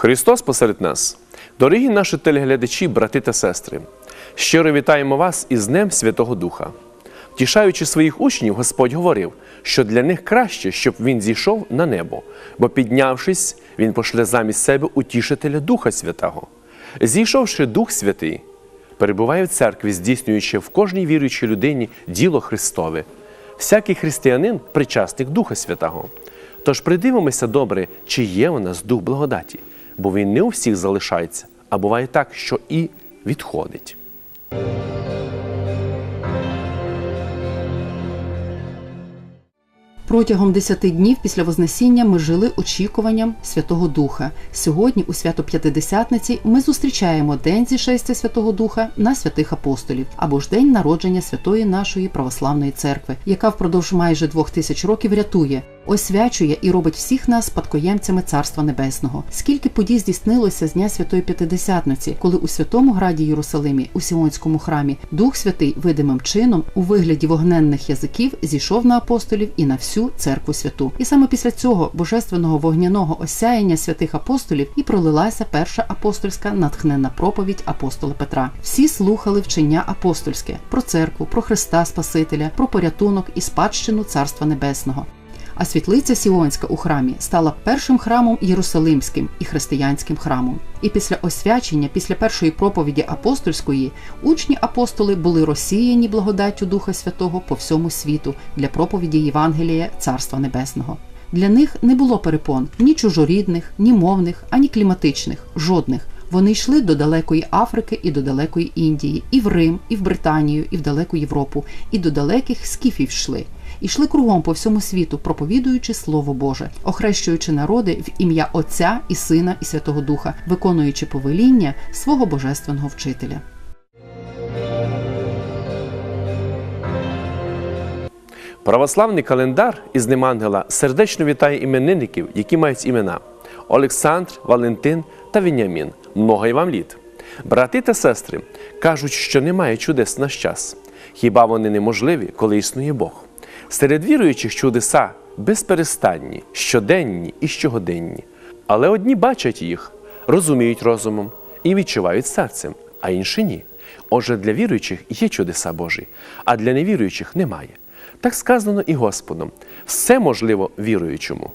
Христос посеред нас. Дорогі наші телеглядачі, брати та сестри, щиро вітаємо вас із Днем Святого Духа. Втішаючи своїх учнів, Господь говорив, що для них краще, щоб він зійшов на небо, бо піднявшись, він пошле замість себе утішителя Духа Святого. Зійшовши Дух Святий, перебуває в церкві, здійснюючи в кожній віруючій людині діло Христове. Всякий християнин причасник Духа Святого. Тож придивимося добре, чи є у нас дух благодаті, бо він не у всіх залишається, а буває так, що і відходить. Протягом 10 днів після Вознесіння ми жили очікуванням Святого Духа. Сьогодні, у свято П'ятидесятниці, ми зустрічаємо День зішестя Святого Духа на святих апостолів або ж день народження святої нашої православної церкви, яка впродовж майже двох тисяч років рятує, освячує і робить всіх нас спадкоємцями Царства Небесного. Скільки подій здійснилося з дня Святої П'ятидесятниці, коли у святому граді Єрусалимі, у Сіонському храмі, Дух Святий видимим чином у вигляді вогненних язиків зійшов на апостолів і на всю церкву святу. І саме після цього божественного вогняного осяяння святих апостолів і пролилася перша апостольська натхненна проповідь апостола Петра. Всі слухали вчення апостольське про церкву, про Христа Спасителя, про порятунок і спадщину Царства Небесного. А світлиця Сіонська у храмі стала першим храмом Єрусалимським і християнським храмом. І після освячення, після першої проповіді апостольської, учні апостоли були розсіяні благодаттю Духа Святого по всьому світу для проповіді Євангелія Царства Небесного. Для них не було перепон ні чужорідних, ні мовних, ані кліматичних, жодних. Вони йшли до далекої Африки і до далекої Індії, і в Рим, і в Британію, і в далеку Європу, і до далеких скіфів йшли. Ішли кругом по всьому світу, проповідуючи Слово Боже, охрещуючи народи в ім'я Отця і Сина і Святого Духа, виконуючи повеління свого божественного вчителя. Православний календар із ним ангела сердечно вітає іменинників, які мають імена Олександр, Валентин та Веніамін. Много й вам літ. Брати та сестри кажуть, що немає чудес в наш час. Хіба вони неможливі, коли існує Бог? Серед віруючих чудеса безперестанні, щоденні і щогоденні. Але одні бачать їх, розуміють розумом і відчувають серцем, а інші ні. Отже, для віруючих є чудеса Божі, а для невіруючих немає. Так сказано і Господом: все можливо віруючому.